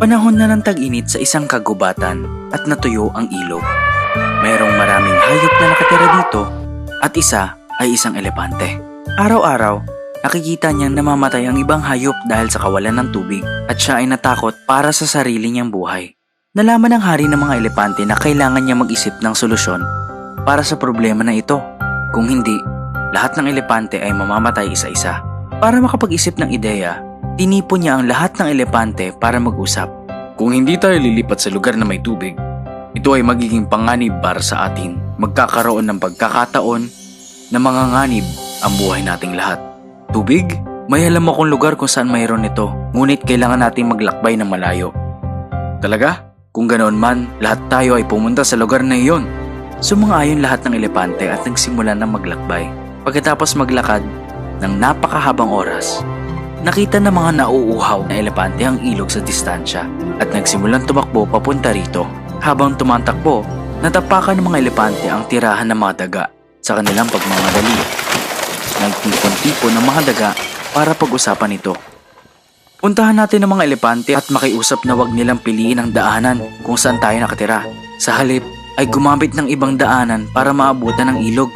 Panahon na ng tag-init sa isang kagubatan at natuyo ang ilog. Mayroong maraming hayop na nakatira dito at isa ay isang elepante. Araw-araw, nakikita niyang namamatay ang ibang hayop dahil sa kawalan ng tubig at siya ay natakot para sa sarili niyang buhay. Nalaman ng hari ng mga elepante na kailangan niya mag-isip ng solusyon para sa problema na ito. Kung hindi, lahat ng elepante ay mamamatay isa-isa. Para makapag-isip ng ideya, tinipon niya ang lahat ng elepante para mag-usap. Kung hindi tayo lilipat sa lugar na may tubig, ito ay magiging panganib para sa atin. Magkakaroon ng pagkakataon na manganganib ang buhay nating lahat. Tubig? May alam akong lugar kung saan mayroon ito, ngunit kailangan nating maglakbay ng malayo. Talaga? Kung ganoon man, lahat tayo ay pumunta sa lugar na iyon. Sumang-ayon lahat ng elepante at nagsimula ng maglakbay. Pagkatapos maglakad ng napakahabang oras, nakita ng mga nauuhaw na elepante ang ilog sa distansya at nagsimulang tumakbo papunta rito. Habang tumatakbo, natapakan ng mga elepante ang tirahan ng mga daga sa kanilang pagmamadali. Nagtipon-tipon ng mga daga para pag-usapan ito. Puntahan natin ang mga elepante at makiusap na wag nilang piliin ang daanan kung saan tayo nakatira. Sa halip ay gumamit ng ibang daanan para maabutan ng ilog.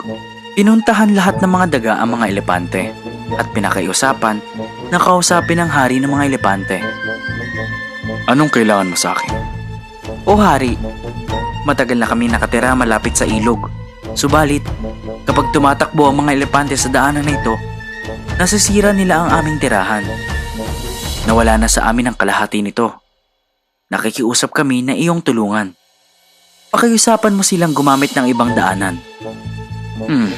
Pinuntahan lahat ng mga daga ang mga elepante at pinakaiusapan na kausapin ang hari ng mga elepante. Anong kailangan mo sa akin? O hari, matagal na kami nakatira malapit sa ilog. Subalit, kapag tumatakbo ang mga elepante sa daanan na ito, nasisira nila ang aming tirahan. Nawala na sa amin ang kalahati nito. Nakikiusap kami na iyong tulungan. Pakiusapan mo silang gumamit ng ibang daanan. Hmm,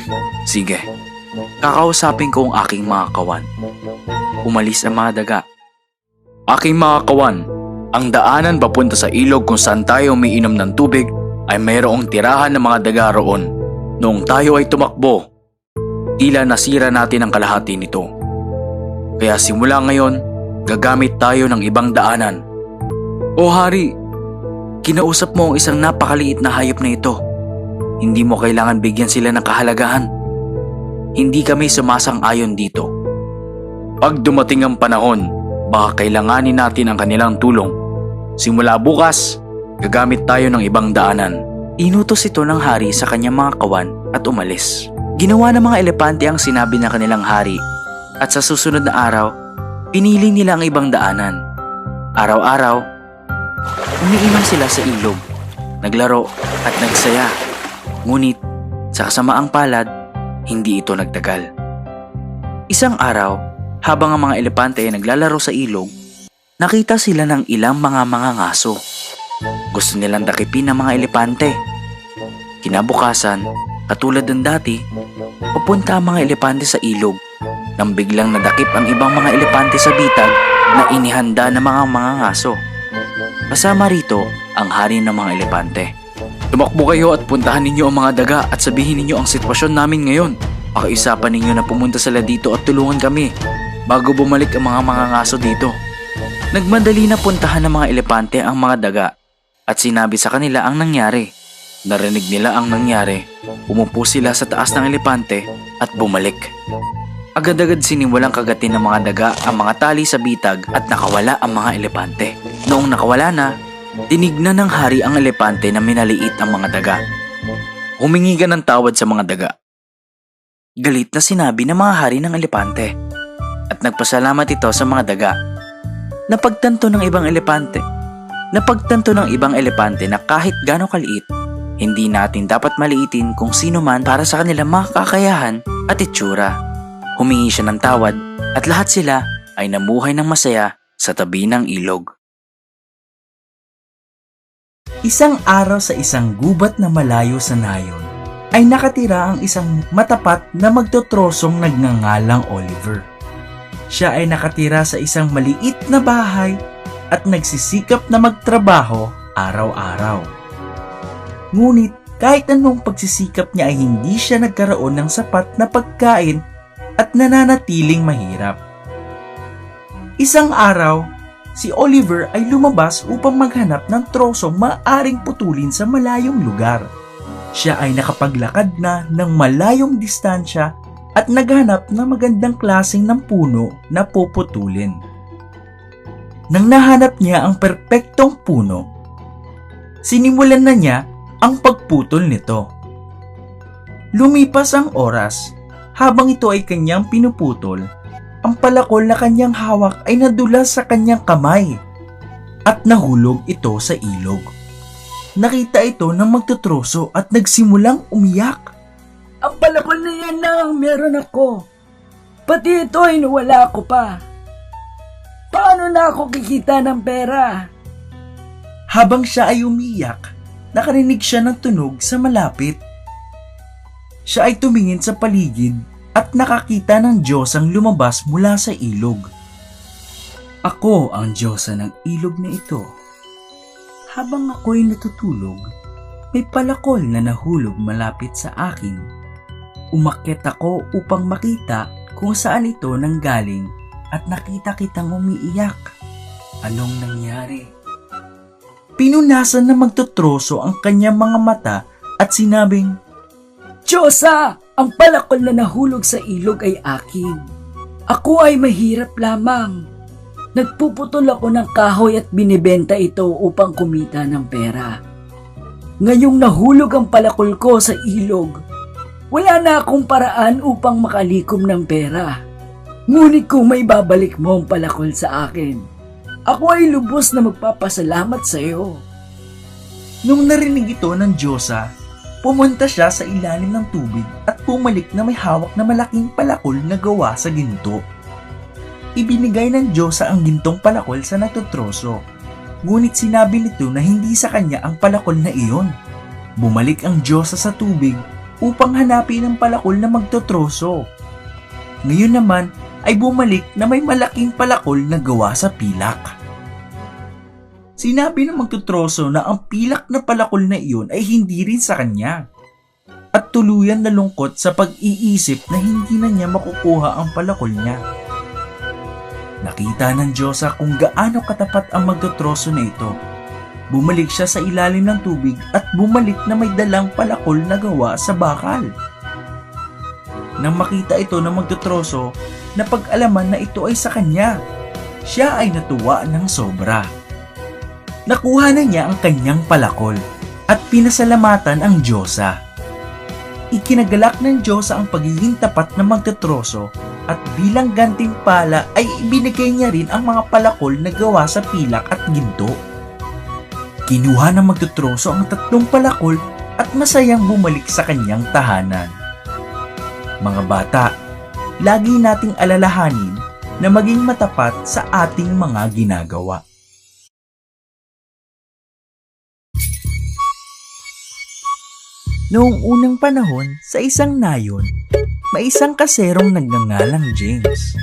sige. Kakausapin ko ang aking mga kawan. Umalis ang mga daga. Aking mga kawan, ang daanan papunta sa ilog kung saan tayo umiinom ng tubig ay mayroong tirahan ng mga daga roon. Noong tayo ay tumakbo, tila nasira natin ang kalahati nito. Kaya simula ngayon, gagamit tayo ng ibang daanan. O hari, kinausap mo ang isang napakaliit na hayop na ito. Hindi mo kailangan bigyan sila ng kahalagahan. Hindi kami sumasang-ayon dito. Pag dumating ang panahon, baka kailanganin natin ang kanilang tulong. Simula bukas, gagamit tayo ng ibang daanan. Inutos ito ng hari sa kanyang mga kawan at umalis. Ginawa ng mga elepante ang sinabi ng kanilang hari at sa susunod na araw, pinili nila ang ibang daanan. Araw-araw, umiinom sila sa ilog, naglaro at nagsaya. Ngunit sa kasamaang palad, hindi ito nagtagal. Isang araw, habang ang mga elepante ay naglalaro sa ilog, nakita sila ng ilang mga mga ngaso. Gusto nilang dakipin ang mga elepante. Kinabukasan, katulad ng dati, papunta ang mga elepante sa ilog nang biglang nadakip ang ibang mga elepante sa bitag na inihanda ng mga mga ngaso. Kasama rito ang hari ng mga elepante. Tumakbo kayo at puntahan ninyo ang mga daga at sabihin ninyo ang sitwasyon namin ngayon. Pakiusapan ninyo na pumunta sila dito at tulungan kami bago bumalik ang mga mga ngaso dito. Nagmadali na puntahan ng mga elepante ang mga daga at sinabi sa kanila ang nangyari. Narinig nila ang nangyari. Umupo sila sa taas ng elepante at bumalik. Agad-agad sinimulang kagatin ng mga daga ang mga tali sa bitag at nakawala ang mga elepante. Noong nakawala na, tinignan ng hari ang elepante na minaliit ang mga daga. Humingi ka ng tawad sa mga daga. Galit na sinabi ng mga hari ng elepante at nagpasalamat ito sa mga daga. Napagtanto ng ibang elepante. Napagtanto ng ibang elepante na kahit gano'ng kaliit, hindi natin dapat maliitin kung sino man para sa kanilang mga at itsura. Humingi siya ng tawad at lahat sila ay namuhay ng masaya sa tabi ng ilog. Isang araw sa isang gubat na malayo sa nayon, ay nakatira ang isang matapat na magtotrosong nagngangalang Oliver. Siya ay nakatira sa isang maliit na bahay at nagsisikap na magtrabaho araw-araw. Ngunit kahit anong pagsisikap niya ay hindi siya nagkaroon ng sapat na pagkain at nananatiling mahirap. Isang araw, si Oliver ay lumabas upang maghanap ng trosong maaring putulin sa malayong lugar. Siya ay nakapaglakad na ng malayong distansya at naghanap ng magandang klaseng ng puno na puputulin. nang nahanap niya ang perpektong puno, sinimulan na niya ang pagputol nito. Lumipas ang oras habang ito ay kanyang pinuputol, ang palakol na kanyang hawak ay nadulas sa kanyang kamay at nahulog ito sa ilog. Nakita ito ng magtutroso at nagsimulang umiyak. Ang palakol na yan na ang meron ako. Pati ito ay nawala ko pa. Paano na ako kikita ng pera? Habang siya ay umiyak, nakarinig siya ng tunog sa malapit. Siya ay tumingin sa paligid at nakakita ng Diyosang lumabas mula sa ilog. Ako ang Diyosa ng ilog na ito. Habang ako'y natutulog, may palakol na nahulog malapit sa akin. Umakyat ako upang makita kung saan ito nanggaling at nakita kitang umiiyak. Anong nangyari? Pinunasan na magtutroso ang kanyang mga mata at sinabing, Diyosa, ang palakol na nahulog sa ilog ay akin. Ako ay mahirap lamang. Nagpuputol ako ng kahoy at binibenta ito upang kumita ng pera. Ngayong nahulog ang palakol ko sa ilog, wala na akong paraan upang makalikom ng pera. Ngunit kung may babalik mo ang palakol sa akin, ako ay lubos na magpapasalamat sa iyo. Nung narinig ito ng Diyosa, pumunta siya sa ilalim ng tubig at pumalik na may hawak na malaking palakol na gawa sa ginto. Ibinigay ng Diyosa ang gintong palakol sa natutroso. Ngunit sinabi nito na hindi sa kanya ang palakol na iyon. Bumalik ang Diyosa sa tubig upang hanapin ang palakol na magtotroso. Ngayon naman ay bumalik na may malaking palakol na gawa sa pilak. Sinabi ng magtutroso na ang pilak na palakol na iyon ay hindi rin sa kanya. At tuluyan na lungkot sa pag-iisip na hindi na niya makukuha ang palakol niya. Nakita ng Diyosa kung gaano katapat ang magtutroso na ito. Bumalik siya sa ilalim ng tubig at bumalik na may dalang palakol na gawa sa bakal. Nang makita ito ng magtutroso, napag-alaman na ito ay sa kanya. Siya ay natuwa ng sobra. Nakuha na niya ang kanyang palakol at pinasalamatan ang Diyosa. Ikinagalak ng Diyosa ang pagiging tapat ng magtutroso at bilang gantimpala ay ibinigay niya rin ang mga palakol na gawa sa pilak at ginto. Kinuha ng magtutroso ang tatlong palakol at masayang bumalik sa kanyang tahanan. Mga bata, lagi nating alalahanin na maging matapat sa ating mga ginagawa. Noong unang panahon, sa isang nayon, may isang kaserong nagngangalang James.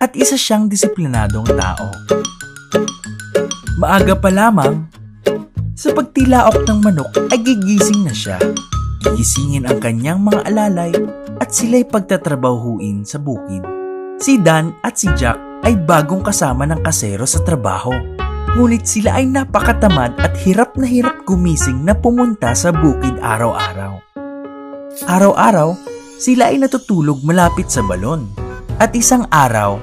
At isa siyang disiplinadong tao. Maaga pa lamang, sa pagtilaok ng manok ay gigising na siya. Gigisingin ang kanyang mga alalay at sila'y pagtatrabahuin sa bukid. Si Dan at si Jack ay bagong kasama ng kasero sa trabaho. Ngunit sila ay napakatamad at hirap na hirap gumising na pumunta sa bukid araw-araw. Araw-araw, sila ay natutulog malapit sa balon. At isang araw,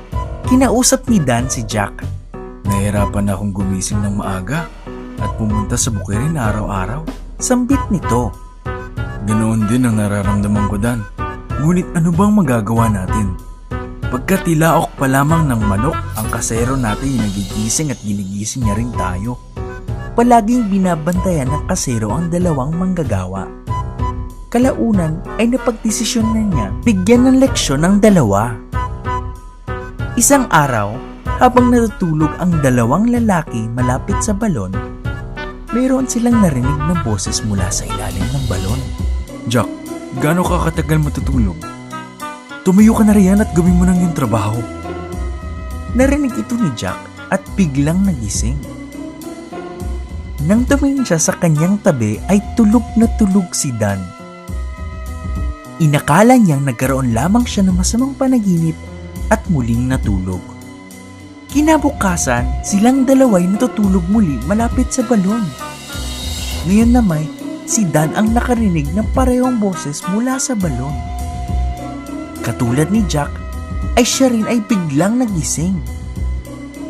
kinausap ni Dan si Jack. Nahirapan akong gumising ng maaga at pumunta sa bukirin araw-araw. Sambit nito. Ganoon din ang nararamdaman ko, Dan. Ngunit ano bang magagawa natin? Pagkatilaok pa lamang ng manok, ang kasero natin yung nagigising at ginigising niya rin tayo. Palaging binabantayan ng kasero ang dalawang manggagawa. Kalaunan ay napagdesisyon na niya bigyan ng leksyon ng dalawa. Isang araw, habang natutulog ang dalawang lalaki malapit sa balon, mayroon silang narinig na boses mula sa ilalim ng balon. Jack, gaano ka katagal matutulog? Tumayo ka na riyan at gawin mo nang yung trabaho. Narinig ito ni Jack at biglang nagising. Nang tumingin siya sa kanyang tabi ay tulog na tulog si Dan. Inakala niyang nagkaroon lamang siya ng masamang panaginip at muling natulog. Kinabukasan, silang dalaway natutulog muli malapit sa balon. Ngayon naman, si Dan ang nakarinig ng parehong boses mula sa balon. Katulad ni Jack, ay siya rin ay biglang nagising.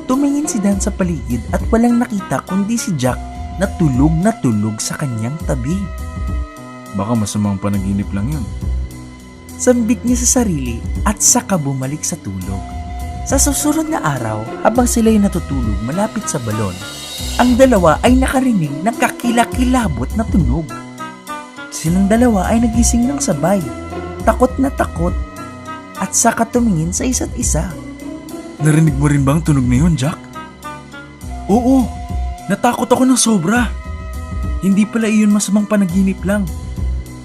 Tumingin si Dan sa paligid at walang nakita kundi si Jack na tulog na tulog sa kanyang tabi. Baka masamang panaginip lang yun. Sambit niya sa sarili at saka bumalik sa tulog. Sa susunod na araw, habang sila'y natutulog malapit sa balon, ang dalawa ay nakarinig ng kakilakilabot na tunog. Silang dalawa ay nagising ng sabay, takot na takot, at saka tumingin sa isa't isa. Narinig mo rin bang tunog na yun, Jack? Oo, natakot ako ng sobra. Hindi pala iyon masamang panaginip lang.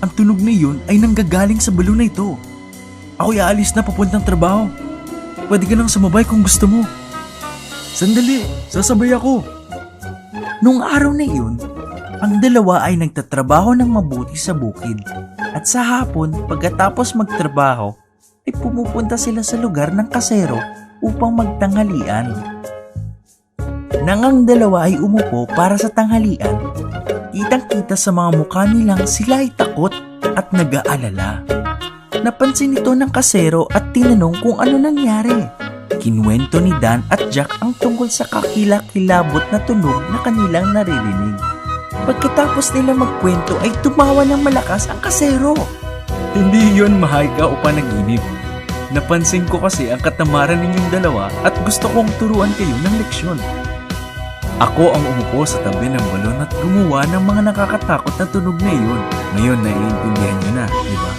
Ang tunog na iyon ay nanggagaling sa balon na ito. Ako'y aalis na papuntang trabaho. Pwede ka nang sumabay kung gusto mo. Sandali, sasabay ako. Nung araw na iyon, ang dalawa ay nagtatrabaho ng mabuti sa bukid. At sa hapon, pagkatapos magtrabaho, ay pumupunta sila sa lugar ng kasero upang magtanghalian. Nang ang dalawa ay umupo para sa tanghalian, kitang-kita sa mga mukha nilang sila ay takot at nag-aalala. Napansin ito ng kasero at tinanong kung ano nangyari. Kinuwento ni Dan at Jack ang tungkol sa kakilakilabot na tunog na kanilang naririnig. Pagkatapos nila magkwento ay tumawa ng malakas ang kasero. Hindi yon mahayka o panaginip. Napansin ko kasi ang katamaran ninyong dalawa at gusto kong turuan kayo ng leksyon. Ako ang umupo sa tabi ng balon at gumawa ng mga nakakatakot na tunog na iyon. Ngayon naiintindihan niyo na, di ba?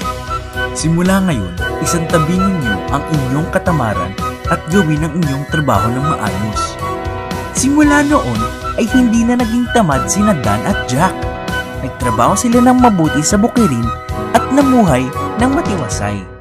Simula ngayon, isang tabi ninyo ang inyong katamaran at gawin ang inyong trabaho ng maayos. Simula noon ay hindi na naging tamad sina Dan at Jack. Nagtrabaho sila ng mabuti sa bukirin at namuhay ng matiwasay.